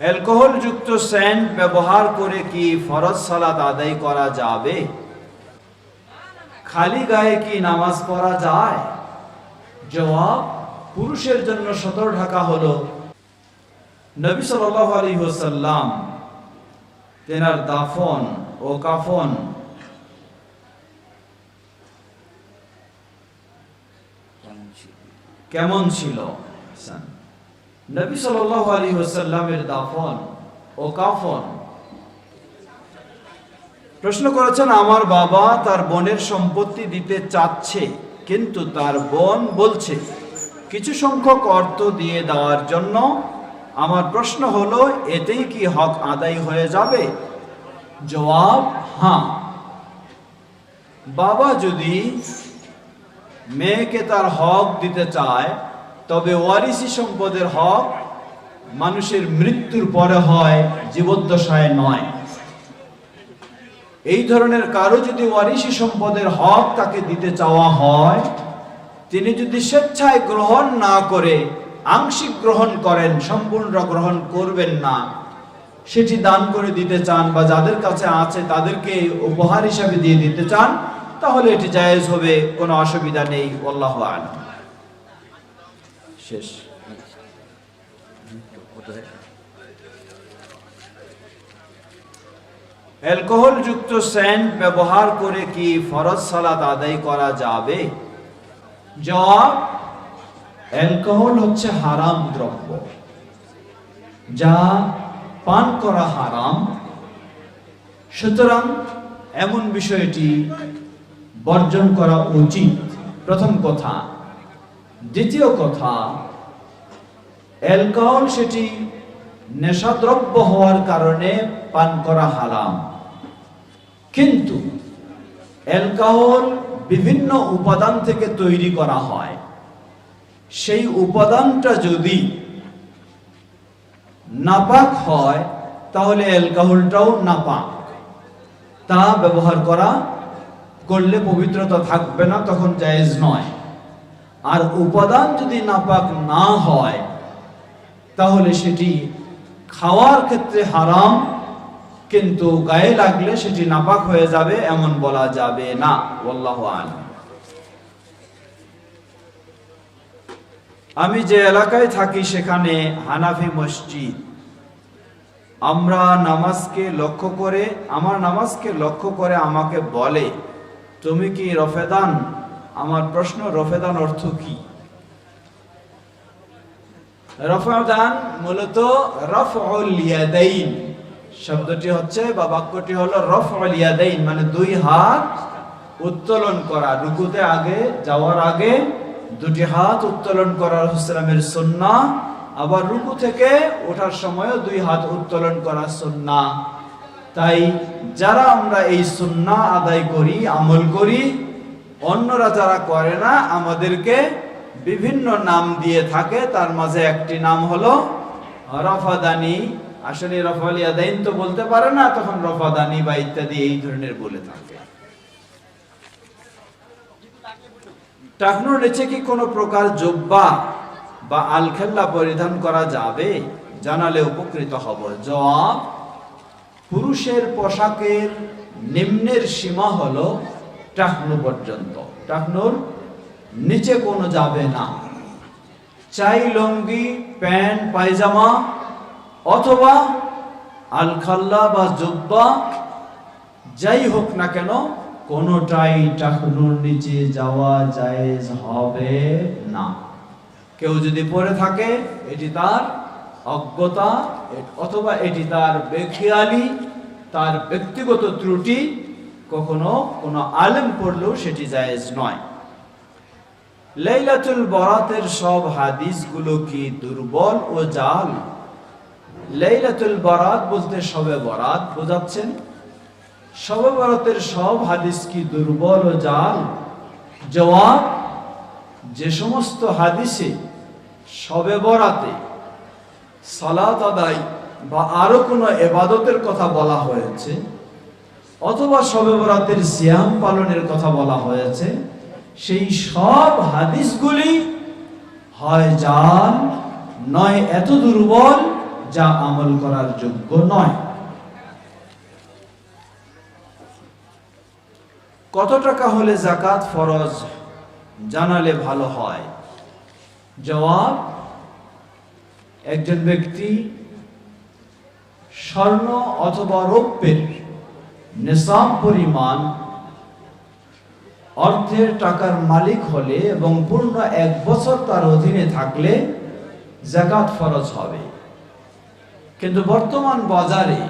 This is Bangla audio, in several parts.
অ্যালকোহল যুক্ত সেন্ট ব্যবহার করে কি ফরজ সালাত আদায় করা যাবে? খালি গায়ে কি নামাজ পড়া যায়? জবাব, পুরুষের জন্য সতর ঢাকা হলো নবী সাল্লাল্লাহু আলাইহি ওয়াসাল্লাম, তেনার দাফন ও কাফন। কেমন ছিল। নবী সাল্লাল্লাহু আলাইহি ওয়াসাল্লামের দাফন ও কাফন। প্রশ্ন করেছেন, আমার বাবা তার বোনের সম্পত্তি দিতে চাচ্ছে, কিন্তু তার বোন বলছে, কিছু সংখ্যক অর্থ দিয়ে দেওয়ার জন্য আমার প্রশ্ন হলো, এতেই কি হক আদায় হয়ে যাবে? জবাব হ্যাঁ। বাবা যদি মেয়েকে তার হক দিতে চায় তবে ওয়ারিসি সম্পদের হক মানুষের মৃত্যুর পরে হয়, জীবদ্দশায় নয়। এই ধরনের কারও যদি ওয়ারিসি সম্পদের হক তাকে দিতে চাওয়া হয়, তিনি যদি স্বেচ্ছায় গ্রহণ না করে, আংশিক গ্রহণ করেন, সম্পূর্ণ গ্রহণ করবেন না, সেটি দান করে দিতে চান বা যাদের কাছে আছে তাদেরকে উপহার হিসাবে দিয়ে দিতে চান, তাহলে এটি জায়েজ হবে, কোনো অসুবিধা নেই আল্লাহ আলম। শেষ। অ্যালকোহল যুক্ত সেন্ট ব্যবহার করে কি ফরজ সালাত আদায় করা যাবে? জবাব, অ্যালকোহল হচ্ছে হারাম দ্রব্য। যা পান করা হারাম। সুতরাং এমন বিষয়টি বর্জন করা উচিত। প্রথম কথা দ্বিতীয় কথা অ্যালকোহল সেটি নেশাদ্রব্য হওয়ার কারণে পান করা হারাম। কিন্তু অ্যালকোহল বিভিন্ন উপাদান থেকে তৈরি করা হয়। সেই উপাদানটা যদি নাপাক হয়, তাহলে অ্যালকোহলটাও নাপাক। তা ব্যবহার করা, করলে পবিত্রতা থাকবে না, তখন জায়েজ নয়। আর উপাদান যদি নাপাক না হয়, তাহলে সেটি খাওয়ার ক্ষেত্রে হারাম, কিন্তু গায়ে লাগলে সেটি নাপাক হয়ে যাবে এমন বলা যাবে না। ওয়াল্লাহু আলাম। আমি যে এলাকায় থাকি সেখানে হানাফি মসজিদ। আমরা নামাজকে লক্ষ্য করে, আমার নামাজকে লক্ষ্য করে আমাকে বলে, তুমি কি রফেদান? আমার প্রশ্ন, রফেদান অর্থ কি? রফাদান মূলত রফউল ইয়াদাইন। শব্দটি হচ্ছে বা বাক্যটি হলো রফউল ইয়াদাইন মানে দুই হাত উত্তোলন করা, রুকুতে আগে, যাওয়ার আগে দুটি হাত উত্তোলন করা ইসলামের সুন্নাহ, আবার রুকু থেকে ওঠার সময়ও দুই হাত উত্তোলন করা সুন্নাহ। তাই যারা আমরা এই সুন্নাহ আদায় করি, আমল করি অন্যরা যারা করে না, আমাদেরকে বিভিন্ন নাম দিয়ে থাকে। তার মাঝে একটি নাম হলো রফাদানি। আসলে রফালিয়াদাইন তো বলতে পারে না, তখন রফাদানি বা ইত্যাদি এই ধরনের বলে থাকে। টাকনোর নিচে কি কোনো প্রকার জব্বা বা আলখেল্লা পরিধান করা যাবে? জানালে উপকৃত হব। জবাব, পুরুষের পোশাকের নিম্নের সীমা হলো টাকনু পর্যন্ত। টাকনুর নিচে কোনো যাবে না। চাই লঙ্গি, প্যান্ট, পায়জামা অথবা আলখাল্লা বা জুব্বা, যাই হোক না কেন, কোনোটাই টাকনুর নিচে যাওয়া জায়েজ হবে না। কেউ যদি পরে থাকে, এটি তার অজ্ঞতা, অথবা এটি তার বেখিয়ালি, তার ব্যক্তিগত ত্রুটি কখনো কোনো আলেম পড়লেও সেটি জায়েজ নয়। লাইলাতুল বরাতের সব হাদিসগুলো কি দুর্বল ও জাল? লাইলাতুল বরাত বলতে সবে বরাত বোঝাচ্ছেন। সবে বরাতের সব হাদিস কি দুর্বল ও জাল? জবাব, যে সমস্ত হাদিসে সবে বরাতে সালাত আদায় বা আরও কোনো এবাদতের কথা বলা হয়েছে অথবা সবে বরাতের সিয়াম পালনের কথা বলা হয়েছে, সেই সব হাদিসগুলি হয় জাল নয় এত দুর্বল যা আমল করার যোগ্য নয়। কত টাকা হলে জাকাত ফরজ জানালে ভালো হয়? জবাব, একজন ব্যক্তি স্বর্ণ অথবা রৌপ্যের নিসাব পরিমাণ অর্থের টাকার মালিক হলে এবং পূর্ণ এক বছর তার অধীনে থাকলে জাকাত ফরজ হবে। কিন্তু বর্তমান বাজারে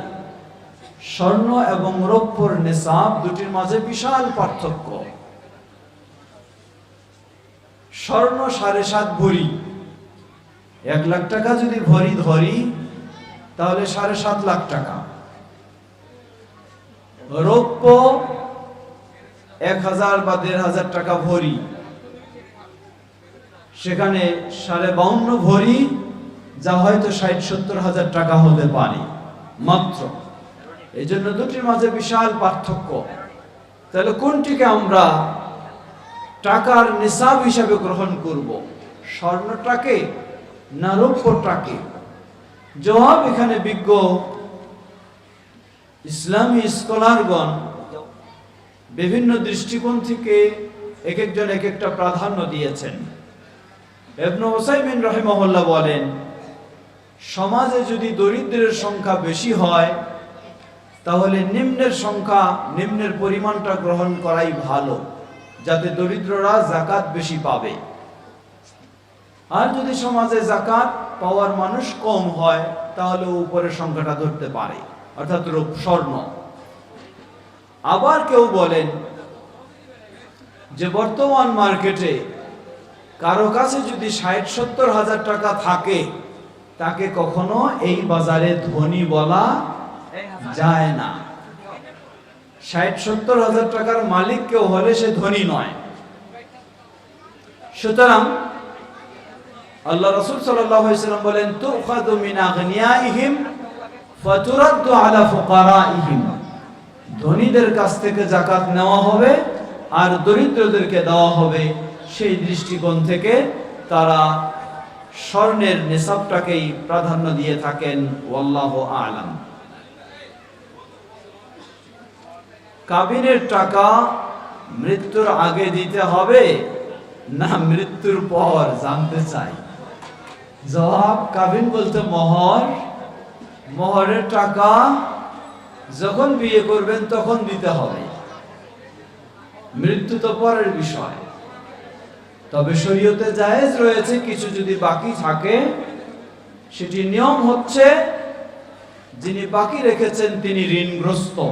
স্বর্ণ এবং রৌপ্যর নিসাব দুটির মাঝে বিশাল পার্থক্য। স্বর্ণ সাড়ে সাত ভরি। এক লাখ টাকা যদি ভরি ধরি, তাহলে সাড়ে সাত লাখ টাকা। রৌপ্য এক হাজার বা দেড় হাজার টাকা ভরি। সেখানে সাড়ে বাউন্ন ভরি, যা হয়তো ষাট, সত্তর হাজার টাকা হতে পারে, মাত্র। এই জন্য দুটির মাঝে বিশাল পার্থক্য। তাহলে কোনটিকে আমরা টাকার নিসাব হিসাবে গ্রহণ করব? স্বর্ণটাকে না রৌপ্যটাকে? জবাব এখানে বিজ্ঞ ইসলামী স্কলারগণ বিভিন্ন দৃষ্টিকোণ থেকে এক একজন এক একটা প্রাধান্য দিয়েছেন। এবন ওসাইমিন রহিমহল্লা বলেন, সমাজে যদি দরিদ্রের সংখ্যা বেশি হয়, তাহলে নিম্নের সংখ্যা, নিম্নের পরিমাণটা গ্রহণ করাই ভালো, যাতে দরিদ্ররা জাকাত বেশি পাবে। আর যদি সমাজে জাকাত পাওয়ার মানুষ কম হয়, তাহলে উপরের সংখ্যাটা ধরতে পারে। অর্থাৎ রূপ স্বর্ণ। আবার কেউ বলেন যে বর্তমান মার্কেটে কারও কাছে যদি ষাট, সত্তর হাজার টাকা থাকে, তাকে কখনো এই বাজারে ধনী বলা যায় না। ষাট, সত্তর হাজার টাকার মালিক কেউ হলে সে ধনী নয়। সুতরাং আল্লাহ রসুল সাল্লাম বলেন, তুখাদু মিন ধনীদের কাছ থেকে জাকাত নেওয়া হবে আর দরিদ্রদেরকে দেওয়া হবে। সেই দৃষ্টিকোণ থেকে তারা স্বর্ণের নিসাবটাকেই প্রাধান্য দিয়ে থাকেন আলাম। কাবিনের টাকা মৃত্যুর আগে দিতে হবে না মৃত্যুর পর জানতে চাই? জবাব কাবিন বলতে মহর। মহরের টাকা যখন বিয়ে করবেন তখন দিতে হবে। মৃত্যু তো পরের বিষয়। তবে শরীয়তে জায়েজ রয়েছে, কিছু যদি বাকি থাকে, সেটি নিয়ম হচ্ছে যিনি বাকি রেখেছেন তিনি ঋণগ্রস্ত।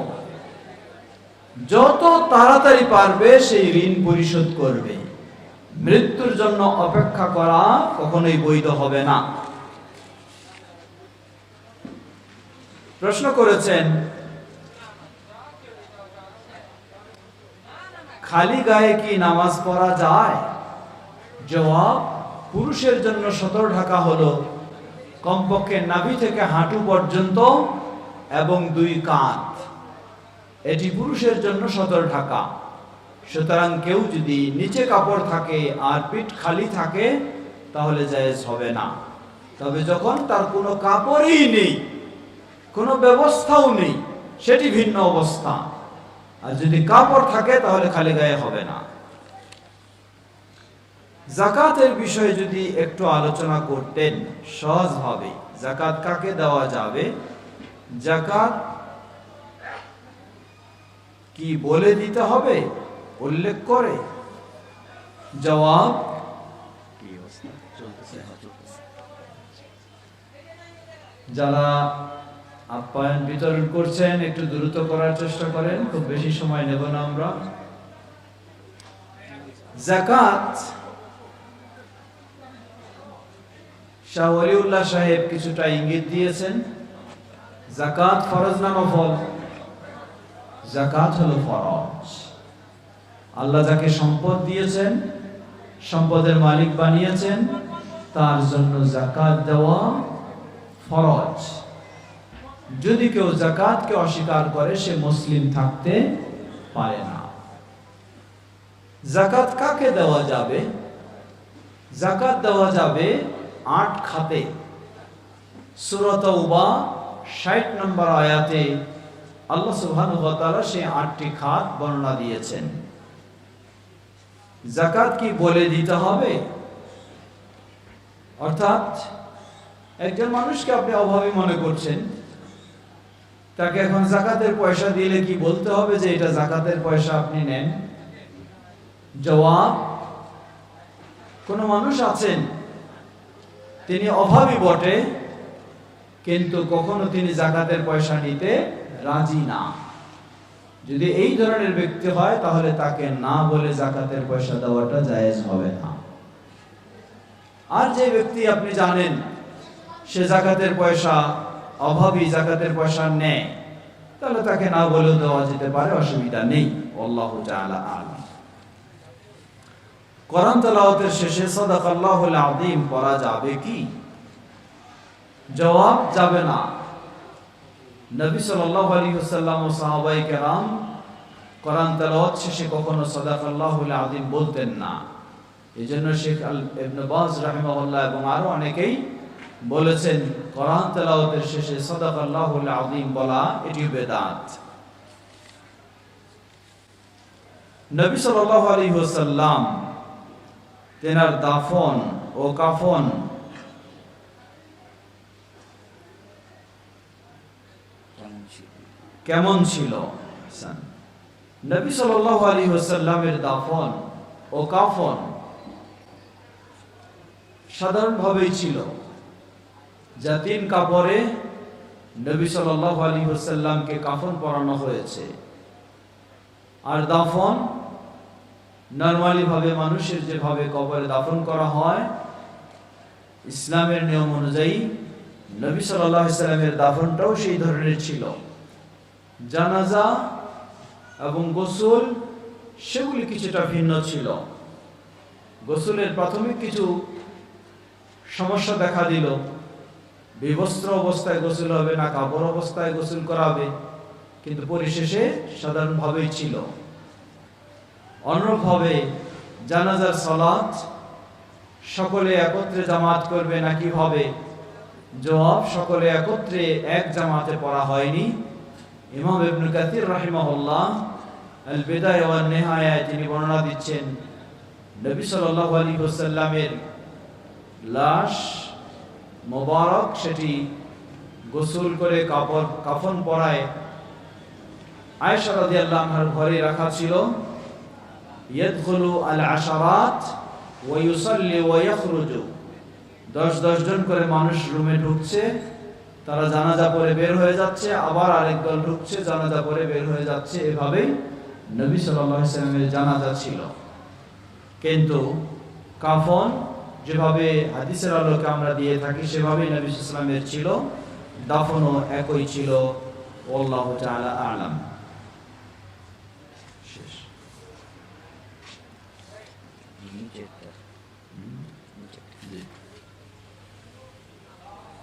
যত তাড়াতাড়ি পারবে সেই ঋণ পরিশোধ করবে। মৃত্যুর জন্য অপেক্ষা করা কখনোই বৈধ হবে না। প্রশ্ন করেছেন, খালি গায়ে কি নামাজ পড়া যায়? জবাব, পুরুষের জন্য সতর ঢাকা হলো কমপক্ষে নাভি থেকে হাঁটু পর্যন্ত এবং দুই কাঁধ। এটি পুরুষের জন্য সতর ঢাকা। সুতরাং কেউ যদি নিচে কাপড় থাকে আর পিঠ খালি থাকে, তাহলে জায়েজ হবে না। তবে যখন তার কোনো কাপড়ই নেই কোনো ব্যবস্থাও নেই। সেটি ভিন্ন অবস্থা। আর যদি কাপড় থাকে তাহলে খালি গায়ে হবে না। জাকাতের বিষয়ে যদি একটু আলোচনা করতেন সহজভাবে জাকাত কাকে দেওয়া যাবে? জাকাত কি বলে দিতে হবে? উল্লেখ করে। জবাব? যারা আপ্যায়ন বিতরণ করছেন, একটু দ্রুত করার চেষ্টা করেন, খুব বেশি সময় নেব না আমরা। জাকাত শাহ ওলিউল্লাহ সাহেব কিছুটা ইঙ্গিত দিয়েছেন। জাকাত ফরজ না নফল? জাকাত হলো ফরজ। আল্লাহ যাকে সম্পদ দিয়েছেন, সম্পদের মালিক বানিয়েছেন, তার জন্য জাকাত দেওয়া ফরজ। যদি কেউ জাকাতকে অস্বীকার করে, সে মুসলিম থাকতে পারে না। জাকাত কাকে দেওয়া যাবে? জাকাত দেওয়া যাবে আট খাতে। সুরত উবা ষাট নম্বর আয়াতে আল্লাহ তাআলা সেই আটটি খাত বর্ণনা দিয়েছেন। জাকাত কি বলে দিতে হবে? অর্থাৎ একজন মানুষকে আপনি অভাবী মনে করছেন তাকে এখন জাকাতের পয়সা দিলে কি বলতে হবে যে এটা জাকাতের পয়সা আপনি নেন? জবাব, কোন মানুষ আছেন, তিনি অভাবী বটে, কিন্তু কখনো তিনি জাকাতের পয়সা নিতে রাজি না। যদি এই ধরনের ব্যক্তি হয়, তাহলে তাকে না বলে জাকাতের পয়সা দেওয়াটা জায়েজ হবে না। আর যে ব্যক্তি আপনি জানেন, সে জাকাতের পয়সা অভাবী জাকাতের পয়সা নেয়, তাহলে তাকে না বলেও দেওয়া যেতে পারে, অসুবিধা নেই। আল্লাহ তাআলা কোরআন তেলাওয়াতের শেষে সাদাকাল্লাহুল আযীম পড়া যাবে কি? জবাব যাবে না। নবী সাল্লাল্লাহু আলাইহি ওয়াসাল্লাম ও সাহাবায়ে কেরাম কোরআন তেলাওয়াত শেষে কখনো সাদাকাল্লাহুল আযীম বলতেন না। এজন্য শেখ আল, ইবনে বাজ রাহিমাহুল্লাহ এবং আরও অনেকেই বলেছেন, কোরআন তেলাওয়াতের শেষে সাদাকাল্লাহুল আযীম বলা এটি বেদাত। নবী সাল্লাল্লাহু আলাইহি ওয়াসাল্লাম তেনার দাফন ও কাফন কেমন ছিল। নবী সাল্লাল্লাহু আলাইহি ওয়াসাল্লামের দাফন ও কাফন সাধারণভাবেই ছিল। জাতিন কাপড়ে নবী সাল্লাল্লাহু আলাইহি ওয়াসাল্লামকে কাফন পরানো হয়েছে। আর দাফন নর্মালি ভাবে মানুষের যেভাবে কবরে দাফন করা হয়, ইসলামের নিয়ম অনুযায়ী নবী সাল্লামের দাফনটাও সেই ধরনের ছিল। জানাজা এবং গোসল সেগুলি কিছুটা ভিন্ন ছিল। গোসলের প্রাথমিক কিছু সমস্যা দেখা দিল। বিবস্ত্র অবস্থায় গোসল হবে, না কাপড় অবস্থায় গোসল করা হবে কিন্তু পরিশেষে সাধারণভাবেই ছিল। অন্যভাবে জানাজার সালাত সকলে একত্রে জামাত করবে না কীভাবে জবাব সকলে একত্রে এক জামাতে পড়া হয়নি। ইমাম ইবনুল কাসির রাহিমাহুল্লাহ আল বিদায় ওয়ান নিহায়ায় তিনি বর্ণনা দিচ্ছেন, নবী সাল্লাল্লাহু আলাইহি ওয়াসাল্লামের লাশ মোবারক সেটি গোসল করে কাপড়, কাফন পরায় আয়েশা রাদিয়াল্লাহু আনহার ঘরে রাখা ছিল। ইয়াদখুলু আল আশারাত ওয়া ইউসাল্লি ওয়া ইয়াখরুজু। 10 10 জন করে মানুষ রুমে ঢুকছে, তারা জানাজা পরে বের হয়ে যাচ্ছে, আবার আরেক দল ঢুকছে, জানাজা পরে বের হয়ে যাচ্ছে। এভাবেই নবী সাল্লাল্লাহু আলাইহি সাল্লামের জানাজা ছিল। কিন্তু কাফন যেভাবে হাদিসের আলোকে আমরা দিয়ে থাকি সেভাবেই নবী সাল্লামের ছিল, দাফনও একই ছিল আল্লাহ আলাম।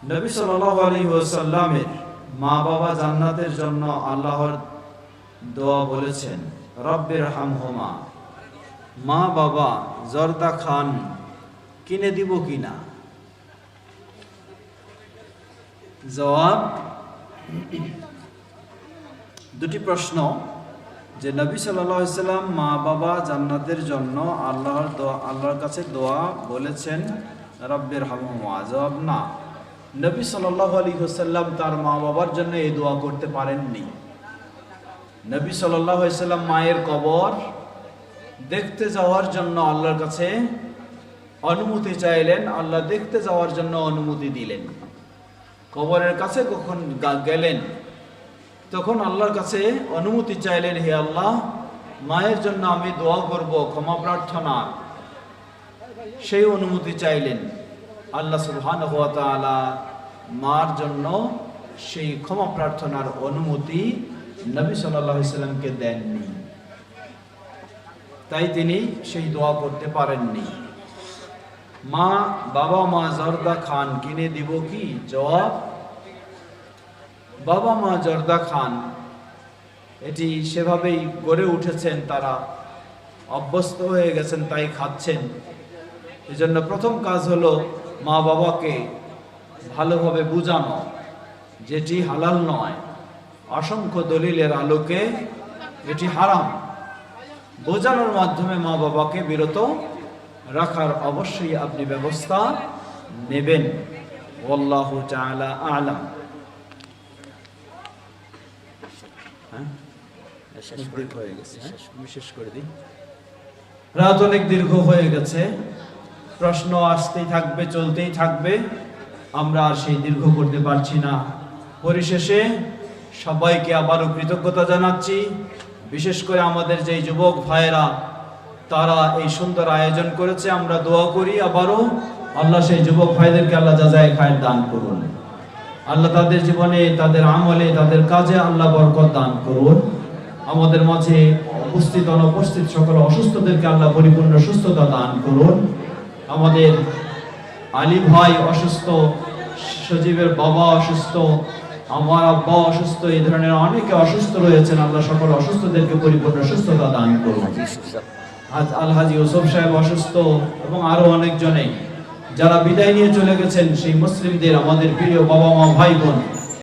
নবী মা বাবা জান্নাতের জন্য আল্লাহর দোয়া বলেছেন রব্বির হামহুমা মা বাবা জর্দা খান কিনে দিব কিনা? জবাব? দুটি প্রশ্ন। যে নবী সাল্লাম মা, বাবা জান্নাতের জন্য আল্লাহর আল্লাহর কাছে দোয়া বলেছেন, রব্বির হামহুমা জবাব, না। নবী সাল্লাল্লাহু আলাইহি ওয়াসাল্লাম তার মা, বাবার জন্য এই দোয়া করতে পারেননি। নবী আলাইহি সাল্লাম মায়ের কবর দেখতে যাওয়ার জন্য আল্লাহর কাছে অনুমতি চাইলেন, আল্লাহ দেখতে যাওয়ার জন্য অনুমতি দিলেন। কবরের কাছে কখন গেলেন, তখন আল্লাহর কাছে অনুমতি চাইলেন, হে আল্লাহ, মায়ের জন্য আমি দোয়া করব, ক্ষমা প্রার্থনা। সেই অনুমতি চাইলেন। আল্লাহ তাআলা মার জন্য সেই ক্ষমা প্রার্থনার অনুমতি নবী সাল্লাল্লাহু আলাইহি সাল্লামকে দেননি। তাই তিনি সেই দোয়া করতে পারেননি। মা বাবা মা জর্দা খান কিনে দিব কি? জবাব, বাবা মা জর্দা খান। এটি সেভাবেই গড়ে উঠেছেন, তারা অভ্যস্ত হয়ে গেছেন, তাই খাচ্ছেন। এজন্য প্রথম কাজ হলো মা বাবাকে ভালোভাবে বুঝানো, যেটি হালাল নয়। অসংখ্য দলিলের আলোকে এটি হারাম। বোঝানোর মাধ্যমে মা বাবাকে বিরত রাখার অবশ্যই আপনি ব্যবস্থা নেবেন। ওয়াল্লাহু তাআলা আলাম। হ্যাঁ? দীর্ঘ হয়ে রাত অনেক দীর্ঘ হয়ে গেছে। প্রশ্ন আসতেই থাকবে চলতেই থাকবে। আমরা আর সেই দীর্ঘ করতে পারছি না। পরিশেষে সবাইকে আবারও কৃতজ্ঞতা জানাচ্ছি। বিশেষ করে আমাদের যেই যুবক ভাইয়েরা তারা এই সুন্দর আয়োজন করেছে, আমরা দোয়া করি আবারও। আল্লাহ সেই যুবক ভাইদেরকে আল্লাহ যাজায় খায়ের দান করুন। আল্লাহ তাদের জীবনে, তাদের আমলে, তাদের কাজে আল্লাহ বরকত দান করুন। আমাদের মাঝে উপস্থিত, অনুপস্থিত সকল অসুস্থদেরকে আল্লাহ পরিপূর্ণ সুস্থতা দান করুন। আমাদের আলী ভাই অসুস্থ, সজীবের বাবা অসুস্থ, আমার আব্বা অসুস্থ, এই ধরনের অনেকে অসুস্থ রয়েছেন। আল্লাহ সকল অসুস্থদেরকে পরিপূর্ণ সুস্থতা দান করুন। আলহাজি ইউসুফ সাহেব অসুস্থ এবং আরও অনেকজনে যারা বিদায় নিয়ে চলে গেছেন সেই মুসলিমদের আমাদের প্রিয় বাবা মা ভাই বোন